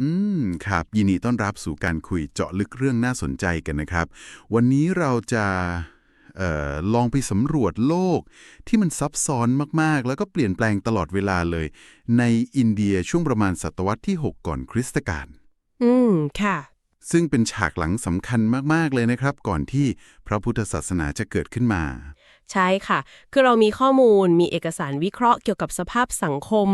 อืม ครับ ยินดีต้อนรับสู่การคุยเจาะลึกเรื่องน่าสนใจกันนะครับ วันนี้เราจะเอ่อลองไปสำรวจโลกที่มันซับซ้อนมาก ๆ แล้วก็เปลี่ยนแปลงตลอดเวลาเลย ในอินเดียช่วงประมาณศตวรรษที่ 6 ก่อนคริสตกาลอืม ค่ะ ซึ่งเป็นฉากหลังสำคัญมาก ๆ เลยนะครับ ก่อนที่พระพุทธศาสนาจะเกิดขึ้นมา ใช่ค่ะ คือเรามีข้อมูลมีเอกสารวิเคราะห์เกี่ยวกับสภาพสังคม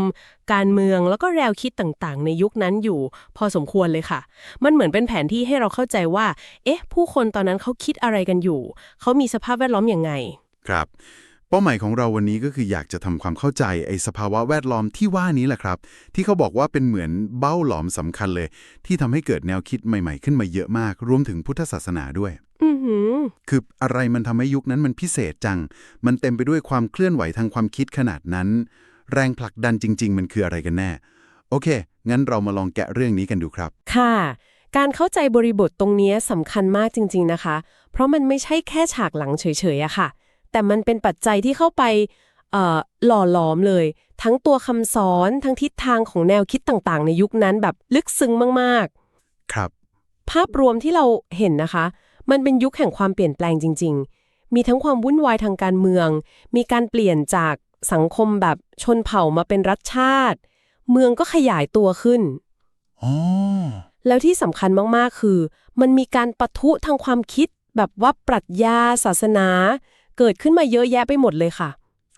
การเมืองแล้วก็แนวคิดต่างๆ ในยุคนั้นอยู่ พอสมควรเลยค่ะ มันเหมือนเป็นแผนที่ให้เราเข้าใจว่า เอ๊ะ ผู้คนตอนนั้นเขาคิดอะไรกันอยู่ เขามีสภาพแวดล้อมอย่างไง ครับ เป้าหมายของเราวันนี้ก็คืออยากจะทำความเข้าใจไอ้สภาวะแวดล้อมที่ว่านี้แหละครับ ที่เขาบอกว่าเป็นเหมือนเบ้าหลอมสำคัญเลย ที่ทำให้เกิดแนวคิดใหม่ๆ ขึ้นมาเยอะมากรวมถึงพุทธศาสนาด้วย อือหือ คืออะไรมันทำให้ยุคนั้นมันพิเศษจัง มันเต็มไปด้วยความเคลื่อนไหวทางความคิดขนาดนั้น แรงผลักดันจริง ๆ มันคืออะไรกันแน่ โอเค งั้นเรามาลองแกะเรื่องนี้กันดูครับ ค่ะ การเข้าใจบริบทตรงเนี้ยสำคัญมากจริง ๆนะคะ เพราะมันไม่ใช่แค่ฉากหลังเฉยๆอะค่ะ แต่มันเป็นปัจจัยที่เข้าไปเอ่อหล่อหลอมเลย ทั้งตัวคำสอนทั้งทิศทางของแนวคิดต่างๆ ในยุคนั้นแบบลึกซึ้งมากๆ ครับ ภาพรวมที่เราเห็นนะคะ มันเป็นยุคแห่งความเปลี่ยนแปลงจริง ๆ มีทั้งความวุ่นวายทางการเมือง มีการเปลี่ยนจากสังคมแบบชนเผ่ามาเป็นรัฐชาติ เมืองก็ขยายตัวขึ้นอ๋อแล้วที่สำคัญมาก ๆ คือ มันมีการปะทุทางความคิดแบบว่าปรัชญาศาสนา เกิดขึ้นมาเยอะแยะไปหมดเลยค่ะ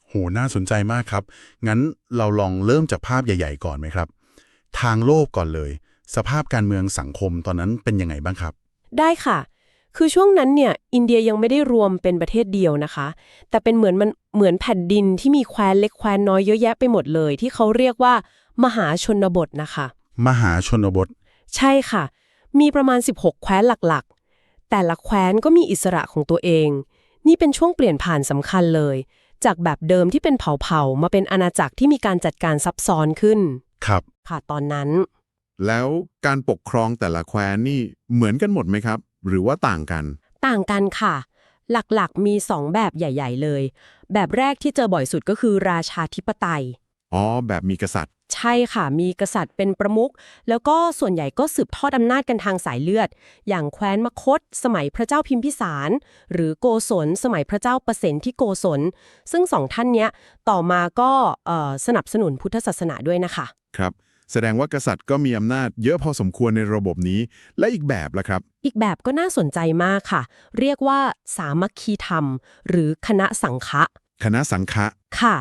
โห น่าสนใจมากครับ งั้นเราลองเริ่มจากภาพใหญ่ ๆ ก่อนไหมครับ ทางโลกก่อนเลย สภาพการเมืองสังคมตอนนั้นเป็นยังไงบ้างครับ ได้ค่ะ คือช่วงนั้นเนี่ยอินเดียยังไม่ได้รวมเป็นประเทศเดียวนะคะ แต่เป็นเหมือนมันเหมือนแผ่นดินที่มีแคว้นเล็กแคว้นน้อยเยอะแยะไปหมดเลย ที่เขาเรียกว่า มหาชนบทนะคะ มหาชนบท ใช่ค่ะ มีประมาณ 16 แคว้นหลักๆ แต่ละแคว้นก็มีอิสระของตัวเอง นี่เป็นช่วงเปลี่ยนผ่านสำคัญเลย จากแบบเดิมที่เป็นเผ่าๆมาเป็นอาณาจักรที่มีการจัดการซับซ้อนขึ้น ครับ ค่ะตอนนั้น แล้วการปกครองแต่ละแคว้นนี่เหมือนกันหมดไหมครับ หรือว่าต่างกัน ต่างกันค่ะ หลักๆ มี 2 แบบใหญ่ ๆ เลย แบบแรกที่เจอบ่อยสุดก็คือราชาธิปไตย อ๋อ แบบมีกษัตริย์ ใช่ค่ะ มีกษัตริย์เป็นประมุข แล้วก็ส่วนใหญ่ก็สืบทอดอำนาจกันทางสายเลือด อย่างแคว้นมคต สมัยพระเจ้าพิมพิสาร หรือโกศล สมัยพระเจ้าประเสนที่โกศล ซึ่งสองท่านเนี้ยต่อมาก็เอ่อสนับสนุนพุทธศาสนาด้วยนะคะ ครับ แสดงว่ากษัตริย์ก็มีอำนาจเยอะพอสมควรในระบบนี้ และอีกแบบล่ะครับ อีกแบบก็น่าสนใจมากค่ะ เรียกว่าสามัคคีธรรม หรือคณะสังฆะคณะสังฆะค่ะ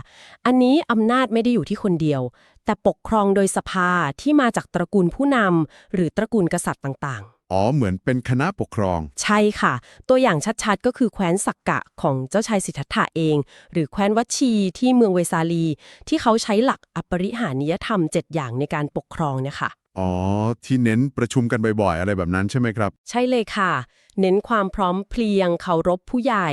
อันนี้อำนาจไม่ได้อยู่ที่คนเดียว แต่ปกครองโดยสภาที่มาจากตระกูลผู้นำหรือตระกูลกษัตริย์ต่าง อ๋อ เหมือนเป็นคณะปกครองๆใช่ค่ะ ตัวอย่างชัดๆ ก็คือแคว้นสักกะของเจ้าชายสิทธัตถะเอง หรือแคว้นวัชชีที่เมืองเวสาลี ที่เขาใช้หลักอปริหานิยธรรม 7 อย่างในการปกครองเนี่ยค่ะ อ๋อ ที่เน้นประชุมกันบ่อยๆ อะไรแบบนั้นใช่ไหมครับ ใช่เลยค่ะ เน้นความพร้อมเพรียงเคารพผู้ใหญ่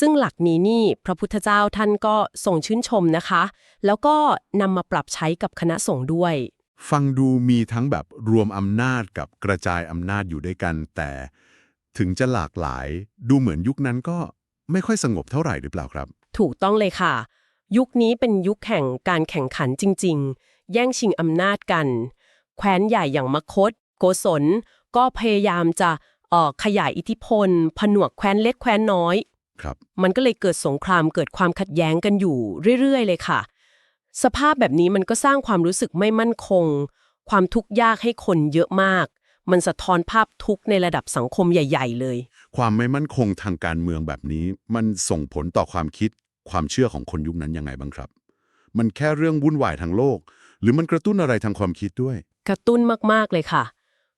ซึ่งหลักนี้นี่พระพุทธเจ้าท่านก็ทรงชื่นชมนะคะ แล้วก็นำมาปรับใช้กับคณะสงฆ์ด้วย ฟังดูมีทั้งแบบรวมอำนาจกับกระจายอำนาจอยู่ด้วยกัน แต่ถึงจะหลากหลาย ดูเหมือนยุคนั้นก็ไม่ค่อยสงบเท่าไหร่หรือเปล่าครับ ถูกต้องเลยค่ะ ยุคนี้เป็นยุคแห่งการแข่งขันจริง ๆ แย่งชิงอำนาจกัน แคว้นใหญ่อย่างมคต โกศล ก็พยายามจะเอ่อขยายอิทธิพล ผนวกแคว้นเล็กแคว้นน้อย ครับ มันก็เลยเกิดสงครามเกิดความขัดแย้งกันอยู่เรื่อย ๆ เลยค่ะ สภาพแบบนี้มันก็สร้างความรู้สึกไม่มั่นคง ความทุกข์ยากให้คนเยอะมาก มันสะท้อนภาพทุกข์ในระดับสังคมใหญ่ ๆ เลย ความไม่มั่นคงทางการเมืองแบบนี้ มันส่งผลต่อความคิด ความเชื่อของคนยุคนั้นยังไงบ้างครับ มันแค่เรื่องวุ่นวายทางโลก หรือมันกระตุ้นอะไรทางความคิดด้วย กระตุ้นมากๆเลยค่ะ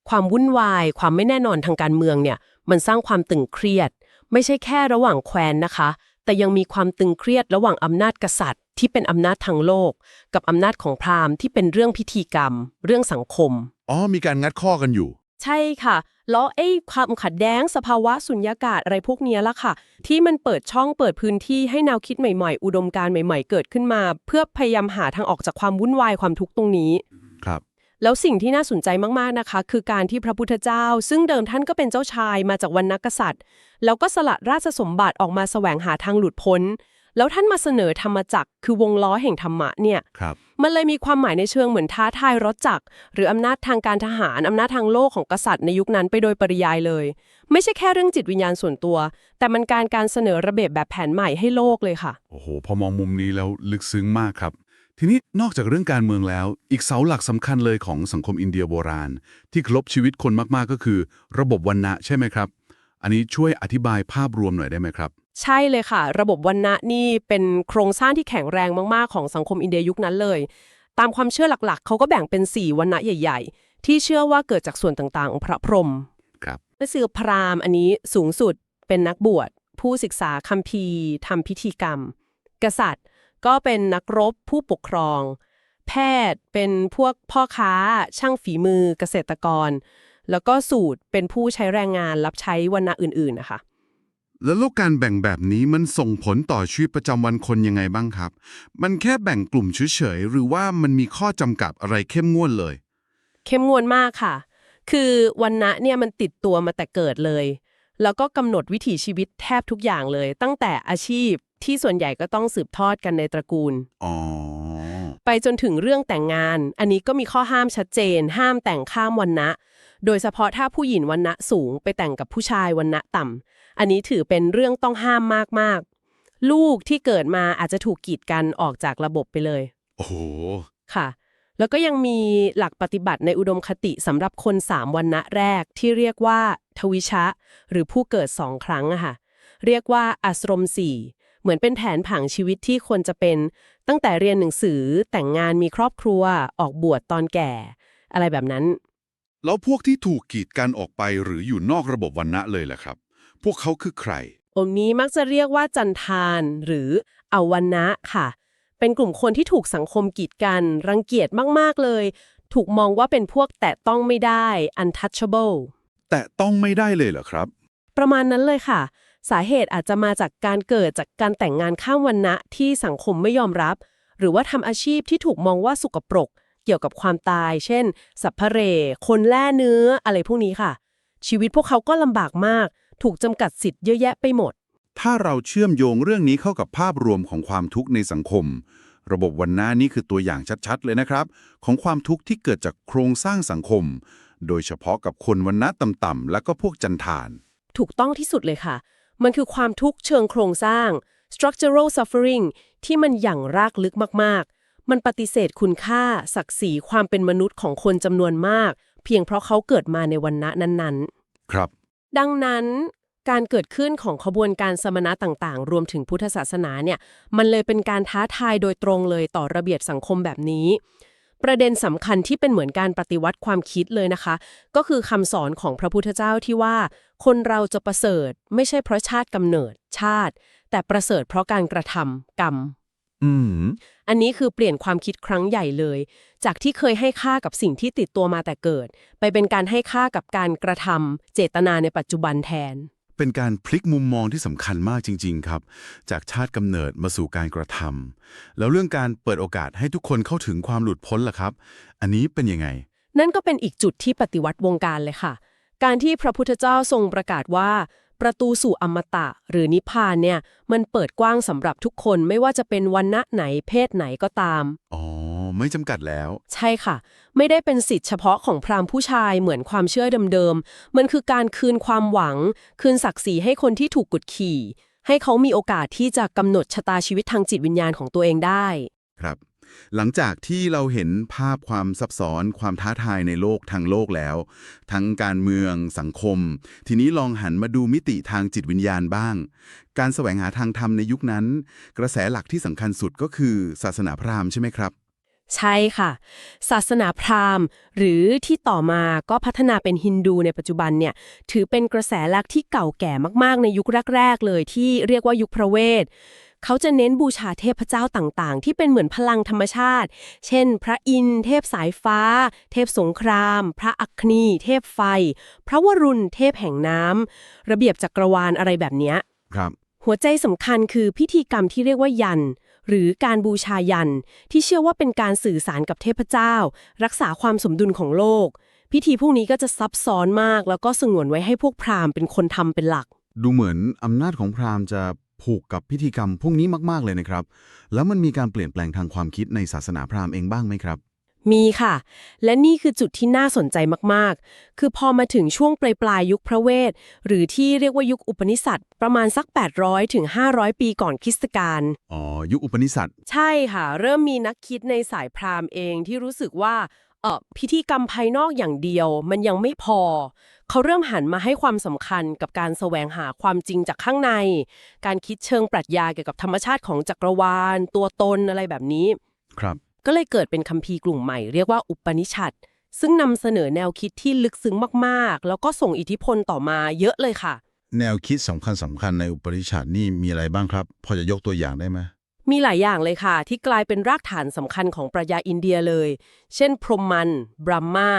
ความวุ่นวาย ความไม่แน่นอนทางการเมืองเนี่ย มันสร้างความตึงเครียด ไม่ใช่แค่ระหว่างแคว้นนะคะ แต่ยังมีความตึงเครียดระหว่างอำนาจกษัตริย์ ที่เป็นอำนาจทางโลก กับอำนาจของพราหมณ์ที่เป็นเรื่องพิธีกรรม เรื่องสังคม อ๋อ มีการงัดข้อกันอยู่ ใช่ค่ะแล้วไอ้ความขัดแย้งสภาวะสุญญากาศอะไรพวกเนี้ยละค่ะ ที่มันเปิดช่องเปิดพื้นที่ให้แนวคิดใหม่ๆ อุดมการณ์ใหม่ ๆ เกิดขึ้นมา เพื่อพยายามหาทางออกจากความวุ่นวายความทุกข์ตรงนี้ ครับ แล้วสิ่งที่น่าสนใจมากๆนะคะ คือการที่พระพุทธเจ้า ซึ่งเดิมท่านก็เป็นเจ้าชายมาจากวรรณกษัตริย์ แล้วก็สละราชสมบัติออกมาแสวงหาทางหลุดพ้น แล้วท่านมาเสนอธรรมจักรคือวงล้อแห่งธรรมะเนี่ยครับมันเลยมีความหมายในเชิงเหมือนท้าทายรถจักร หรืออำนาจทางการทหาร อำนาจทางโลกของกษัตริย์ในยุคนั้นไปโดยปริยายเลย ไม่ใช่แค่เรื่องจิตวิญญาณส่วนตัว แต่มันการการเสนอระเบียบแบบแผนใหม่ให้โลกเลยค่ะ โอ้โห พอมองมุมนี้แล้วลึกซึ้งมากครับ ทีนี้นอกจากเรื่องการเมืองแล้ว อีกเสาหลักสำคัญเลยของสังคมอินเดียโบราณ ที่ครบชีวิตคนมากๆก็คือ ระบบวรรณะใช่ไหมครับ อันนี้ช่วยอธิบายภาพรวมหน่อยได้ไหมครับ ใช่เลยค่ะ ระบบวันณะนี่เป็นโครงสร้างที่แข็งแรงมากๆ ของสังคมอินเดียยุคนั้นเลย ตามความเชื่อหลักๆ เขาก็แบ่งเป็น 4วันณะใหญ่ ๆ ที่เชื่อว่าเกิดจากส่วนต่างๆ ของพระพรหมครับนั่นคือพราหมณ์อันนี้สูงสุดเป็นนักบวช ผู้ศึกษาคัมภีร์ทำพิธีกรรม กษัตริย์ ก็เป็นนักรบผู้ปกครอง แพทย์เป็นพวกพ่อค้า ช่างฝีมือเกษตรกร แล้วก็สูตรเป็นผู้ใช้แรงงานรับใช้วันณะอื่นๆนะคะแล้วโลกการแบ่งแบบนี้มันส่งผลต่อชีวิตประจำวันคนยังไงบ้างครับ มันแค่แบ่งกลุ่มเฉยๆหรือว่ามันมีข้อจำกัดอะไรเข้มงวดเลย เข้มงวดมากค่ะ คือวันนะเนี่ยมันติดตัวมาแต่เกิดเลย แล้วก็กำหนดวิถีชีวิตแทบทุกอย่างเลย ตั้งแต่อาชีพที่ส่วนใหญ่ก็ต้องสืบทอดกันในตระกูล อ๋อ ไปจนถึงเรื่องแต่งงาน อันนี้ก็มีข้อห้ามชัดเจน ห้ามแต่งข้ามวันนะ โดยเฉพาะถ้าผู้หญิงวันนะสูงไปแต่งกับผู้ชายวันนะต่ำ อันนี้ถือเป็นเรื่องต้องห้ามมากๆ ลูกที่เกิดมาอาจจะถูกกีดกันออกจากระบบไปเลย โอ้โห ค่ะ แล้วก็ยังมีหลักปฏิบัติในอุดมคติสำหรับคนสามวันณะแรกที่เรียกว่า ทวิชะ หรือผู้เกิดสองครั้งอะค่ะ เรียกว่าอาสรมสี่เหมือนเป็นแผนผังชีวิตที่ควรจะเป็น ตั้งแต่เรียนหนังสือแต่งงานมีครอบครัวออกบวชตอนแก่ อะไรแบบนั้น แล้วพวกที่ถูกกีดกันออกไปหรืออยู่นอกระบบวรรณะเลยล่ะครับ พวกเขาคือใครกลุ่มนี้มักจะเรียกว่าจันทานหรืออวันนะค่ะ เป็นกลุ่มคนที่ถูกสังคมกีดกัน รังเกียจมาก ๆ เลย ถูกมองว่าเป็นพวกแตะต้องไม่ได้ untouchable แต่ต้องไม่ได้เลยเหรอครับ ประมาณนั้นเลยค่ะ สาเหตุอาจจะมาจากการเกิดจากการแต่งงานข้ามวันณะที่สังคมไม่ยอมรับ หรือว่าทำอาชีพที่ถูกมองว่าสุกปรก เกี่ยวกับความตาย เช่น สัพเพเหร่คนแล่เนื้ออะไรพวกนี้ค่ะ ชีวิตพวกเขาก็ลำบากมาก ถูกจำกัดสิทธิ์เยอะแยะไปหมด ถ้าเราเชื่อมโยงเรื่องนี้เข้ากับภาพรวมของความทุกข์ในสังคม ระบบวันหน้านี่คือตัวอย่างชัดๆ เลยนะครับ ของความทุกข์ที่เกิดจากโครงสร้างสังคม โดยเฉพาะกับคนวันณะต่ำๆและก็พวกจันทาน ถูกต้องที่สุดเลยค่ะ มันคือความทุกข์เชิงโครงสร้าง structural suffering ที่มันอย่างรากลึกมากๆ มันปฏิเสธคุณค่า ศักดิ์ศรีความเป็นมนุษย์ของคนจำนวนมาก เพียงเพราะเขาเกิดมาในวันณะนั้นๆ ครับ ดังนั้น การเกิดขึ้นของขบวนการสมณะต่างๆ รวมถึงพุทธศาสนาเนี่ย มันเลยเป็นการท้าทายโดยตรงเลยต่อระเบียบสังคมแบบนี้ ประเด็นสำคัญที่เป็นเหมือนการปฏิวัติความคิดเลยนะคะ ก็คือคำสอนของพระพุทธเจ้าที่ว่า คนเราจะประเสริฐ ไม่ใช่เพราะชาติกำเนิดชาติ แต่ประเสริฐเพราะการกระทำกรรมอืมอันนี้คือเปลี่ยนความคิดครั้งใหญ่เลย จากที่เคยให้ค่ากับสิ่งที่ติดตัวมาแต่เกิด ไปเป็นการให้ค่ากับการกระทำเจตนาในปัจจุบันแทน เป็นการพลิกมุมมองที่สำคัญมากจริง ๆ ครับ จากชาติกำเนิดมาสู่การกระทำแล้วเรื่องการเปิดโอกาสให้ทุกคนเข้าถึงความหลุดพ้นล่ะครับ อันนี้เป็นยังไง นั่นก็เป็นอีกจุดที่ปฏิวัติวงการเลยค่ะ การที่พระพุทธเจ้าทรงประกาศว่า ประตูสู่อมตะ หรือนิพพานเนี่ยมันเปิดกว้างสำหรับทุกคนไม่ว่าจะเป็นวันณะไหนเพศไหนก็ตามอ๋อ ไม่จำกัดแล้ว ใช่ค่ะ ไม่ได้เป็นสิทธิ์เฉพาะของพราหมณ์ผู้ชายเหมือนความเชื่อเดิมๆ มันคือการคืนความหวัง คืนศักดิ์ศรีให้คนที่ถูกกดขี่ ให้เขามีโอกาสที่จะกำหนดชะตาชีวิตทางจิตวิญญาณของตัวเองได้ ครับ หลังจากที่เราเห็นภาพความซับซ้อน ความท้าทายในโลกทางโลกแล้ว ทั้งการเมืองสังคม ทีนี้ลองหันมาดูมิติทางจิตวิญญาณบ้าง การแสวงหาทางธรรมในยุคนั้น กระแสหลักที่สำคัญสุดก็คือศาสนาพราหมณ์ใช่ไหมครับ ใช่ค่ะ ศาสนาพราหมณ์ หรือที่ต่อมาก็พัฒนาเป็นฮินดูในปัจจุบันเนี่ย ถือเป็นกระแสหลักที่เก่าแก่มากๆ ในยุคแรก ๆ เลยที่เรียกว่ายุคพระเวท เขาจะเน้นบูชาเทพเจ้าต่างๆ ที่เป็นเหมือนพลังธรรมชาติ เช่น พระอินทร์เทพสายฟ้า เทพสงคราม พระอัคนี เทพไฟ พระวรุณ เทพแห่งน้ำระเบียบจักรวาลอะไรแบบเนี้ยครับ หัวใจสำคัญคือพิธีกรรมที่เรียกว่ายัน หรือการบูชายัน ที่เชื่อว่าเป็นการสื่อสารกับเทพเจ้า รักษาความสมดุลของโลก พิธีพวกนี้ก็จะซับซ้อนมาก แล้วก็สงวนไว้ให้พวกพราหมณ์เป็นคนทำเป็นหลัก ดูเหมือนอำนาจของพราหมณ์จะผูกกับพิธีกรรมพวกนี้มาก ๆ เลยนะครับ แล้วมันมีการเปลี่ยนแปลงทางความคิดในศาสนาพราหมณ์เองบ้างไหมครับ มีค่ะ และนี่คือจุดที่น่าสนใจมากๆ คือพอมาถึงช่วงปลายปลายๆยุคพระเวท หรือที่เรียกว่ายุคอุปนิสัตประมาณสัก 800ถึง500 ปีก่อนคริสตกาลอ๋อ ยุคอุปนิสัตใช่ค่ะ เริ่มมีนักคิดในสายพราหมณ์เองที่รู้สึกว่าเออพิธีกรรมภายนอกอย่างเดียว มันยังไม่พอ เขาเริ่มหันมาให้ความสำคัญกับการแสวงหาความจริงจากข้างใน การคิดเชิงปรัชญาเกี่ยวกับธรรมชาติของจักรวาล ตัวตนอะไรแบบนี้ครับ ก็เลยเกิดเป็นคัมภีร์กลุ่มใหม่เรียกว่าอุปนิชัดซึ่งนำเสนอแนวคิดที่ลึกซึ้งมากๆ แล้วก็ส่งอิทธิพลต่อมาเยอะเลยค่ะ แนวคิดสำคัญสำคัญในอุปนิชัดนี่มีอะไรบ้างครับ พอจะยกตัวอย่างได้ไหมมีหลายอย่างเลยค่ะ ที่กลายเป็นรากฐานสำคัญของปรัชญาอินเดียเลย เช่น พรหมมันบรัมมา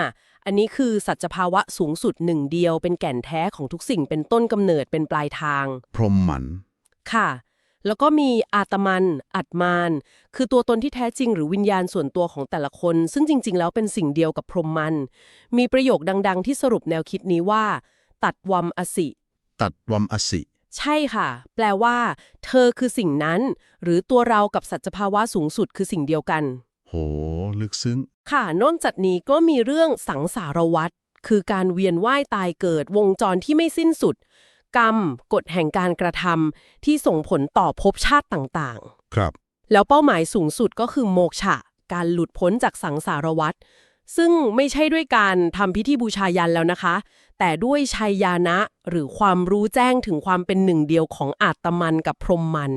อันนี้คือสัจภาวะสูงสุดหนึ่งเดียวเป็นแก่นแท้ของทุกสิ่งเป็นต้นกำเนิดเป็นปลายทาง พรหมหมันค่ะ แล้วก็มีอาตมัน อัตมาน คือตัวตนที่แท้จริงหรือวิญญาณส่วนตัวของแต่ละคน ซึ่งจริง ๆ แล้วเป็นสิ่งเดียวกับพรหมมัน มีประโยคดัง ๆ ที่สรุปแนวคิดนี้ว่า ตัดวัมอสิ ตัดวัมอสิ ใช่ค่ะ แปลว่า เธอคือสิ่งนั้น หรือตัวเรากับสัจภาวะสูงสุดคือสิ่งเดียวกัน โห ลึกซึ้ง ค่ะ นอกจากนี้ก็มีเรื่องสังสารวัฏคือการเวียนว่ายตายเกิดวงจรที่ไม่สิ้นสุด กรรม กฎแห่งการกระทำที่ส่งผลต่อภพชาติต่างครับๆแล้วเป้าหมายสูงสุดก็คือโมกษะการหลุดพ้นจากสังสารวัฏซึ่งไม่ใช่ด้วยการทำพิธีบูชายันแล้วนะคะ แต่ด้วยชัยยานะหรือความรู้แจ้งถึงความเป็นหนึ่งเดียวของอาตมันกับพรหมมัน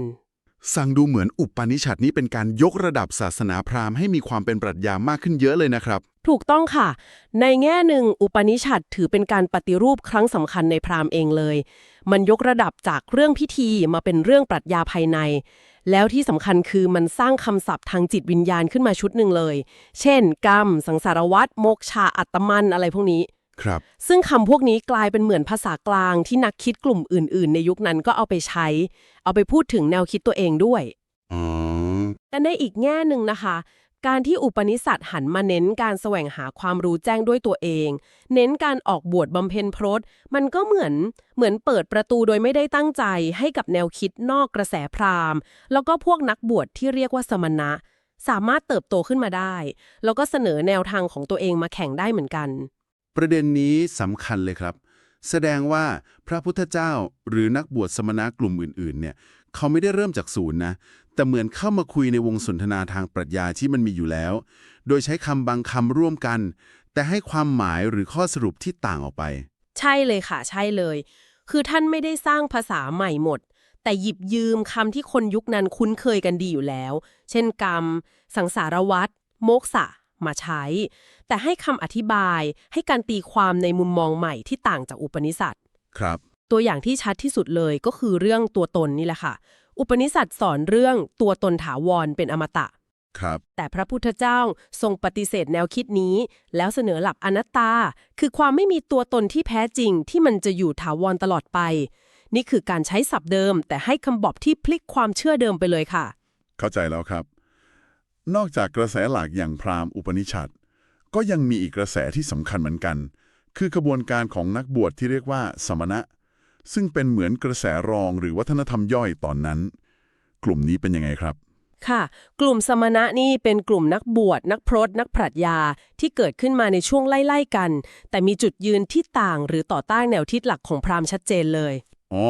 สั่งดูเหมือนอุปนิชัดนี้เป็นการยกระดับศาสนาพราหมณ์ให้มีความเป็นปรัชญามากขึ้นเยอะเลยนะครับ ถูกต้องค่ะ ในแง่หนึ่งอุปนิชัดถือเป็นการปฏิรูปครั้งสำคัญในพราหมณ์เองเลย มันยกระดับจากเรื่องพิธีมาเป็นเรื่องปรัชญาภายใน แล้วที่สำคัญคือมันสร้างคำศัพท์ทางจิตวิญญาณขึ้นมาชุดหนึ่งเลย เช่น กรรม สังสารวัฏโมกชาอัตมันอะไรพวกนี้ครับซึ่งคำพวกนี้กลายเป็นเหมือนภาษากลางที่นักคิดกลุ่มอื่น ๆ ในยุคนั้นก็เอาไปใช้ เอาไปพูดถึงแนวคิดตัวเองด้วยอ๋อแต่ในอีกแง่หนึ่งนะคะ การที่อุปนิสัตหันมาเน้นการแสวงหาความรู้แจ้งด้วยตัวเอง เน้นการออกบวชบำเพ็ญพรตมันก็เหมือนเหมือนเปิดประตูโดยไม่ได้ตั้งใจให้กับแนวคิดนอกกระแสพราหมณ์ แล้วก็พวกนักบวชที่เรียกว่าสมณะ สามารถเติบโตขึ้นมาได้ แล้วก็เสนอแนวทางของตัวเองมาแข่งได้เหมือนกัน ประเด็นนี้สำคัญเลยครับ แสดงว่าพระพุทธเจ้าหรือนักบวชสมณะกลุ่มอื่นๆเนี่ยเขาไม่ได้เริ่มจากศูนย์นะ แต่เหมือนเข้ามาคุยในวงสนทนาทางปรัชญาที่มันมีอยู่แล้ว โดยใช้คำบางคำร่วมกัน แต่ให้ความหมายหรือข้อสรุปที่ต่างออกไป ใช่เลยค่ะ ใช่เลย คือท่านไม่ได้สร้างภาษาใหม่หมด แต่หยิบยืมคำที่คนยุคนั้นคุ้นเคยกันดีอยู่แล้ว เช่นกรรม สังสารวัฏโมกษะมาใช้ แต่ให้คำอธิบายให้การตีความในมุมมองใหม่ที่ต่างจากอุปนิสัตครับ ตัวอย่างที่ชัดที่สุดเลยก็คือเรื่องตัวตนนี่แหละค่ะ อุปนิสัตสอนเรื่องตัวตนถาวรเป็นอมตะ ครับ แต่พระพุทธเจ้าทรงปฏิเสธแนวคิดนี้ แล้วเสนอหลักอนัตตา คือความไม่มีตัวตนที่แท้จริงที่มันจะอยู่ถาวรตลอดไป นี่คือการใช้ศัพท์เดิม แต่ให้คำบอกที่พลิกความเชื่อเดิมไปเลยค่ะ เข้าใจแล้วครับ นอกจากกระแสหลักอย่างพราหมณ์อุปนิชัดก็ยังมีอีกกระแสที่สำคัญเหมือนกัน คือขบวนการของนักบวชที่เรียกว่าสมณะ ซึ่งเป็นเหมือนกระแสรองหรือวัฒนธรรมย่อยตอนนั้น กลุ่มนี้เป็นยังไงครับ ค่ะ กลุ่มสมณะนี่เป็นกลุ่มนักบวชนักพรตนักปรัชญาที่เกิดขึ้นมาในช่วงไล่ๆกัน แต่มีจุดยืนที่ต่างหรือต่อต้านแนวทิศหลักของพราหมณ์ชัดเจนเลยอ๋อ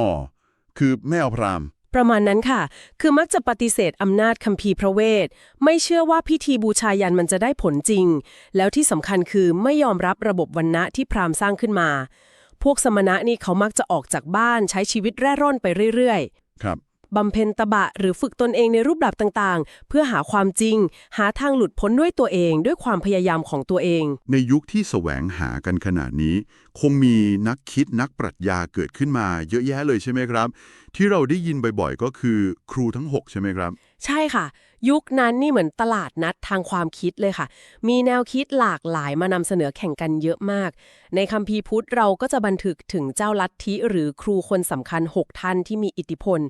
คือไม่เอาพราหมณ์ประมาณนั้นค่ะ คือมักจะปฏิเสธอำนาจคัมภีร์พระเวท ไม่เชื่อว่าพิธีบูชายันมันจะได้ผลจริง แล้วที่สำคัญคือไม่ยอมรับระบบวันณะที่พราหมณ์สร้างขึ้นมา พวกสมณะนี่เขามักจะออกจากบ้านใช้ชีวิตแร่ร่อนไปเรื่อยครับๆบำเพ็ญตบะหรือฝึกตนเองในรูปแบบต่างๆ เพื่อหาความจริง หาทางหลุดพ้นด้วยตัวเองด้วยความพยายามของตัวเอง ในยุคที่แสวงหากันขนาดนี้ คงมีนักคิดนักปรัชญาเกิดขึ้นมาเยอะแยะเลยใช่ไหมครับ ที่เราได้ยินบ่อยๆ ก็คือครูทั้ง 6 ใช่ไหมครับ ใช่ค่ะ ยุคนั้นนี่เหมือนตลาดนัดทางความคิดเลยค่ะ มีแนวคิดหลากหลายมานำเสนอแข่งกันเยอะมาก ในคัมภีร์พุทธเราก็จะบันทึกถึงเจ้าลัทธิหรือครูคนสำคัญ 6 ท่านที่มีอิทธิพล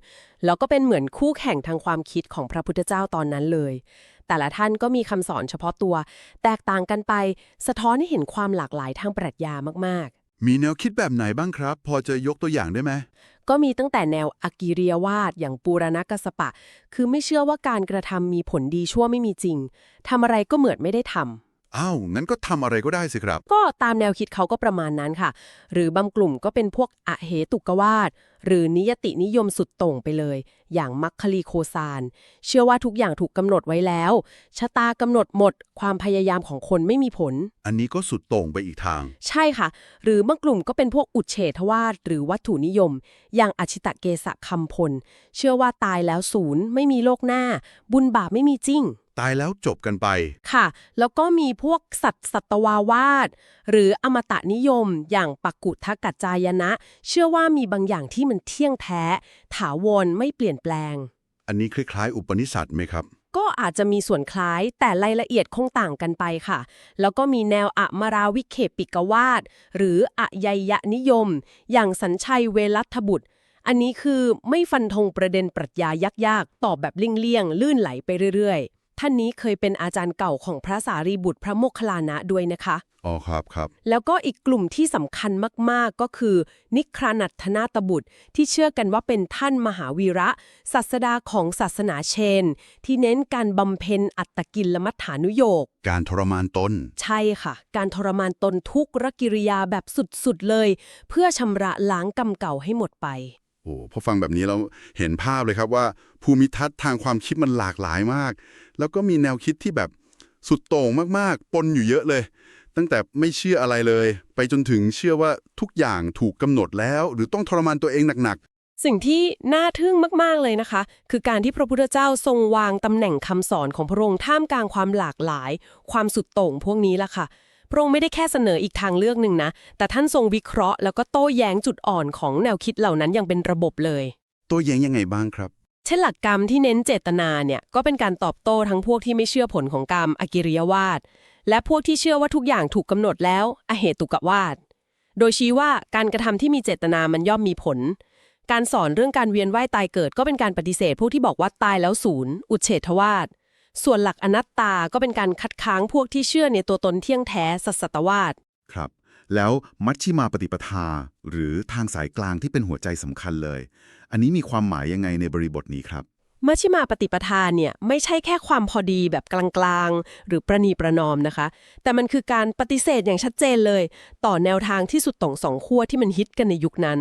แล้วก็เป็นเหมือนคู่แข่งทางความคิดของพระพุทธเจ้าตอนนั้นเลย แต่ละท่านก็มีคำสอนเฉพาะตัว แตกต่างกันไป สะท้อนให้เห็นความหลากหลายทางปรัชญามากๆ มีแนวคิดแบบไหนบ้างครับ พอจะยกตัวอย่างได้ไหม ก็มีตั้งแต่แนวอากิริยวาดอย่างปูรณกัสสปะ คือไม่เชื่อว่าการกระทำมีผลดีชั่วไม่มีจริงทำอะไรก็เหมือนไม่ได้ทำอ้าวงั้นก็ทำอะไรก็ได้สิครับ ก็ตามแนวคิดเขาก็ประมาณนั้นค่ะ หรือบางกลุ่มก็เป็นพวกอเหตุกวาด หรือนิยตินิยมสุดโต่งไปเลย อย่างมัคคลีโคซาน เชื่อว่าทุกอย่างถูกกำหนดไว้แล้ว ชะตากำหนดหมด ความพยายามของคนไม่มีผล อันนี้ก็สุดโต่งไปอีกทาง ใช่ค่ะ หรือบางกลุ่มก็เป็นพวกอุดเฉทวาดหรือวัตถุนิยม อย่างอชิตะเกสะคำพล เชื่อว่าตายแล้วศูนย์ไม่มีโลกหน้า บุญบาปไม่มีจริง ตายแล้วจบกันไป ค่ะ แล้วก็มีพวกสัตว์สัตวาวาดหรืออมตะนิยม อย่างปักกุทกัจจายนะ เชื่อว่ามีบางอย่างที่มันเที่ยงแท้ ถาวรไม่เปลี่ยนแปลง อันนี้คล้ายๆ อุปนิสัตไหมครับ ก็อาจจะมีส่วนคล้ายแต่รายละเอียดคงต่างกันไปค่ะ แล้วก็มีแนวอะมาราวิเคปิกวาดหรืออะยยะนิยม อย่างสัญชัยเวลัทบุตร อันนี้คือไม่ฟันธงประเด็นปรัชญายากๆ ตอบแบบเลี่ยงๆ ลื่นไหลไปเรื่อยๆ ท่านนี้เคยเป็นอาจารย์เก่าของพระสารีบุตรพระโมคคัลลานะด้วยนะคะ อ๋อครับครับ แล้วก็อีกกลุ่มที่สำคัญมากๆก็คือ นิครานัทนาตบุตร ที่เชื่อกันว่าเป็นท่านมหาวีระศาสดาของศาสนาเชน ที่เน้นการบำเพ็ญอัตตกิลมัฏฐานุโยก การทรมานตน ใช่ค่ะ การทรมานตนทุกรกิริยาแบบสุดๆเลย เพื่อชำระล้างกรรมเก่าให้หมดไป โอ้พอฟังแบบนี้เราเห็นภาพเลยครับว่า ภูมิทัศน์ทางความคิดมันหลากหลายมาก แล้วก็มีแนวคิดที่แบบสุดโต่งมากๆ ปนอยู่เยอะเลย ตั้งแต่ไม่เชื่ออะไรเลย ไปจนถึงเชื่อว่าทุกอย่างถูกกำหนดแล้ว หรือต้องทรมานตัวเองหนักๆ สิ่งที่น่าทึ่งมากๆเลยนะคะ คือการที่พระพุทธเจ้าทรงวางตำแหน่งคำสอนของพระองค์ท่ามกลางความหลากหลาย ความสุดโต่งพวกนี้ล่ะค่ะ พระองค์ไม่ได้แค่เสนออีกทางเลือกหนึ่งนะ แต่ท่านทรงวิเคราะห์แล้วก็โต้แย้งจุดอ่อนของแนวคิดเหล่านั้นอย่างเป็นระบบเลยๆตัวแย้งยังไงบ้างครับ เช่นหลักกรรมที่เน้นเจตนาเนี่ยก็เป็นการตอบโต้ทั้งพวกที่ไม่เชื่อผลของกรรมอกิริยวาทและพวกที่เชื่อว่าทุกอย่างถูกกำหนดแล้วอเหตุกวาทโดยชี้ว่าการกระทำที่มีเจตนามันย่อมมีผล การสอนเรื่องการเวียนว่ายตายเกิดก็เป็นการปฏิเสธพวกที่บอกว่าตายแล้วศูนย์อุเฉทวาท ส่วนหลักอนัตตาก็เป็นการคัดค้างพวกที่เชื่อในตัวตนเที่ยงแท้สัสตวาทครับ แล้วมัชชิมาปฏิปทา หรือทางสายกลางที่เป็นหัวใจสำคัญเลย อันนี้มีความหมายยังไงในบริบทนี้ครับมัชฌิมาปฏิปทาเนี่ยไม่ใช่แค่ความพอดีแบบกลางๆ หรือประนีประนอมนะคะ แต่มันคือการปฏิเสธอย่างชัดเจนเลย ต่อแนวทางที่สุดโต่งสองขั้วที่มันฮิตกันในยุคนั้น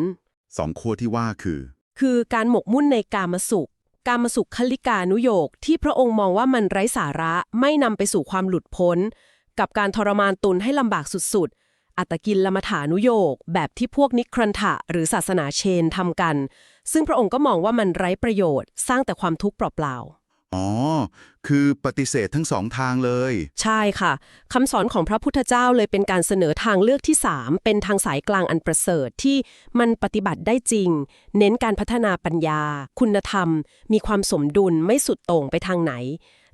สองขั้วที่ว่าคือ คือการหมกมุ่นในกามสุข กามสุขคลิกานุโยกที่พระองค์มองว่ามันไร้สาระไม่นำไปสู่ความหลุดพ้น กับการทรมานตนให้ลำบากสุดๆ อัตกินลมถานุโยก แบบที่พวกนิครันทะหรือศาสนาเชนทำกัน ซึ่งพระองค์ก็มองว่ามันไร้ประโยชน์ สร้างแต่ความทุกข์เปล่าๆ อ๋อ คือปฏิเสธทั้งสองทางเลย ใช่ค่ะคำสอนของพระพุทธเจ้าเลยเป็นการเสนอทางเลือกที่ 3 เป็นทางสายกลางอันประเสริฐที่มันปฏิบัติได้จริง เน้นการพัฒนาปัญญา คุณธรรม มีความสมดุลไม่สุดโต่งไปทางไหน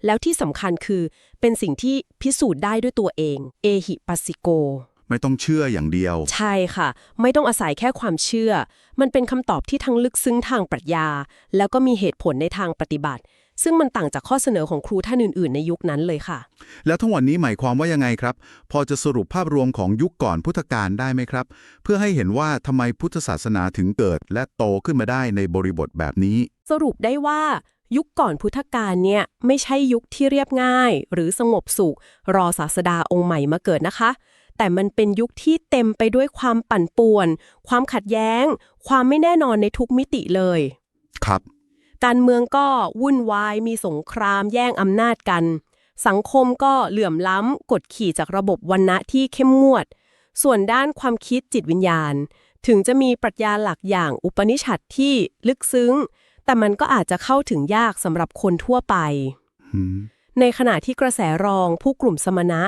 แล้วที่สำคัญคือเป็นสิ่งที่พิสูจน์ได้ด้วยตัวเอง เอหิปัสสิโก ไม่ต้องเชื่ออย่างเดียว ใช่ค่ะ ไม่ต้องอาศัยแค่ความเชื่อ มันเป็นคำตอบที่ทั้งลึกซึ้งทางปรัชญา แล้วก็มีเหตุผลในทางปฏิบัติ ซึ่งมันต่างจากข้อเสนอของครูท่านอื่น ๆ ในยุคนั้นเลยค่ะ แล้วทั้งหมดนี้หมายความว่ายังไงครับ พอจะสรุปภาพรวมของยุคก่อนพุทธกาลได้ไหมครับ เพื่อให้เห็นว่าทำไมพุทธศาสนาถึงเกิด และโตขึ้นมาได้ในบริบทแบบนี้ สรุปได้ว่ายุคก่อนพุทธกาลเนี่ยไม่ใช่ยุคที่เรียบง่าย หรือสงบสุข รอศาสดาองค์ใหม่มาเกิดนะคะ แต่มันเป็นยุคที่เต็มไปด้วยความปั่นป่วน ความขัดแย้ง ความไม่แน่นอนในทุกมิติเลย ครับ การเมืองก็วุ่นวาย มีสงครามแย่งอำนาจกัน สังคมก็เหลื่อมล้ำกดขี่จากระบบวันณะที่เข้มงวด ส่วนด้านความคิดจิตวิญญาณ ถึงจะมีปรัชญาหลักอย่างอุปนิชัดที่ลึกซึ้ง แต่มันก็อาจจะเข้าถึงยากสำหรับคนทั่วไปในขณะที่กระแสรองผู้กลุ่มสมณะ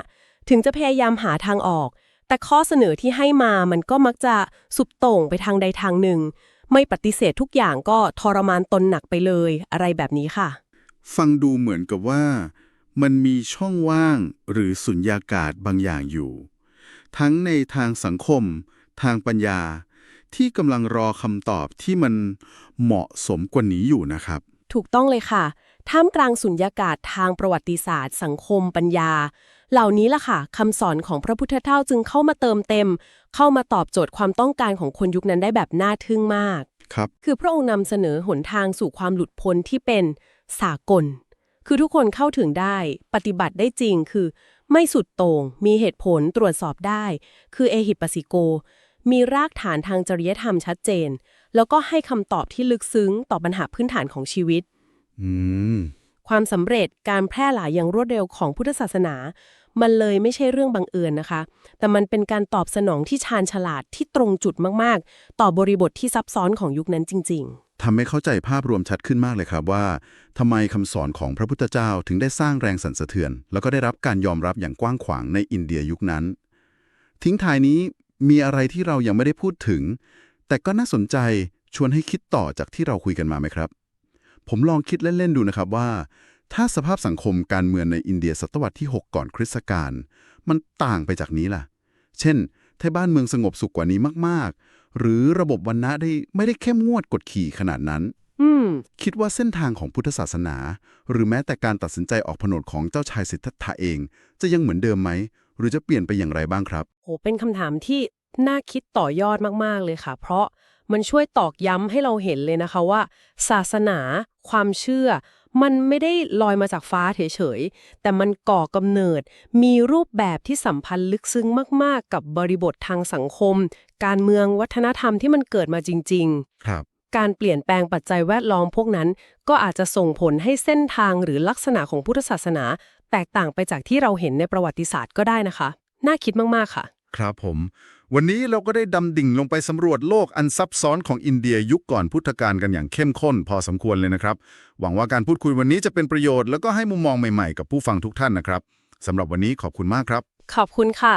ถึงจะพยายามหาทางออก แต่ข้อเสนอที่ให้มามันก็มักจะสุดโต่งไปทางใดทางหนึ่ง ไม่ปฏิเสธทุกอย่างก็ทรมานตนหนักไปเลย อะไรแบบนี้ค่ะ ฟังดูเหมือนกับว่า มันมีช่องว่างหรือสุญญากาศบางอย่างอยู่ ทั้งในทางสังคม ทางปัญญา ที่กำลังรอคำตอบที่มันเหมาะสมกว่านี้อยู่นะครับ ถูกต้องเลยค่ะ ท่ามกลางสุญญากาศทางประวัติศาสตร์ สังคมปัญญา เหล่านี้ล่ะค่ะคำสอนของพระพุทธเจ้าจึงเข้ามาเติมเต็ม เข้ามาตอบโจทย์ความต้องการของคนยุคนั้นได้แบบน่าทึ่งมาก ครับ คือพระองค์นำเสนอหนทางสู่ความหลุดพ้นที่เป็นสากล คือทุกคนเข้าถึงได้ ปฏิบัติได้จริงคือ ไม่สุดโต่งมีเหตุผลตรวจสอบได้ คือเอหิปัสสิโก มีรากฐานทางจริยธรรมชัดเจน แล้วก็ให้คำตอบที่ลึกซึ้งต่อปัญหาพื้นฐานของชีวิต อืม ความสำเร็จการแพร่หลายอย่างรวดเร็วของพุทธศาสนา มันเลยไม่ใช่เรื่องบังเอิญนะคะ แต่มันเป็นการตอบสนองที่ชาญฉลาดที่ตรงจุดมากๆ ต่อบริบทที่ซับซ้อนของยุคนั้นจริง ๆทำให้เข้าใจภาพรวมชัดขึ้นมากเลยครับว่าทำไมคำสอนของพระพุทธเจ้าถึงได้สร้างแรงสั่นสะเทือน แล้วก็ได้รับการยอมรับอย่างกว้างขวางในอินเดียยุคนั้น ทิ้งท้ายนี้มีอะไรที่เรายังไม่ได้พูดถึง แต่ก็น่าสนใจชวนให้คิดต่อจากที่เราคุยกันมาไหมครับ ผมลองคิดเล่น ๆ ดูนะครับว่า ถ้าสภาพสังคมการเมืองในอินเดียศตวรรษที่ 6 ก่อนคริสตกาลมันต่างไปจากนี้ล่ะ เช่น ถ้าบ้านเมืองสงบสุขกว่านี้มากๆ หรือระบบวันณะได้ไม่ได้เข้มงวดกดขี่ขนาดนั้นอืมคิดว่าเส้นทางของพุทธศาสนา หรือแม้แต่การตัดสินใจออกผนวดของเจ้าชายสิทธัตถะเอง จะยังเหมือนเดิมไหม หรือจะเปลี่ยนไปอย่างไรบ้างครับโหเป็นคำถามที่น่าคิดต่อยอดมาก ๆ เลยค่ะ เพราะ มันช่วยตอกย้ำให้เราเห็นเลยนะคะว่า ศาสนา ความเชื่อ มันไม่ได้ลอยมาจากฟ้าเฉยๆ แต่มันก่อกำเนิด มีรูปแบบที่สัมพันธ์ลึกซึ้งมากๆ กับบริบททางสังคม การเมืองวัฒนธรรมที่มันเกิดมาจริง ๆ ครับ การเปลี่ยนแปลงปัจจัยแวดล้อมพวกนั้น ก็อาจจะส่งผลให้เส้นทางหรือลักษณะของพุทธศาสนา แตกต่างไปจากที่เราเห็นในประวัติศาสตร์ก็ได้นะคะ น่าคิดมากๆค่ะ ครับผม วันนี้เราก็ได้ดำดิ่งลงไปสำรวจโลกอันซับซ้อนของอินเดียยุคก่อนพุทธกาลกันอย่างเข้มข้นพอสมควรเลยนะครับ หวังว่าการพูดคุยวันนี้จะเป็นประโยชน์แล้วก็ให้มุมมองใหม่ๆ กับผู้ฟังทุกท่านนะครับสำหรับวันนี้ขอบคุณมากครับ ขอบคุณค่ะ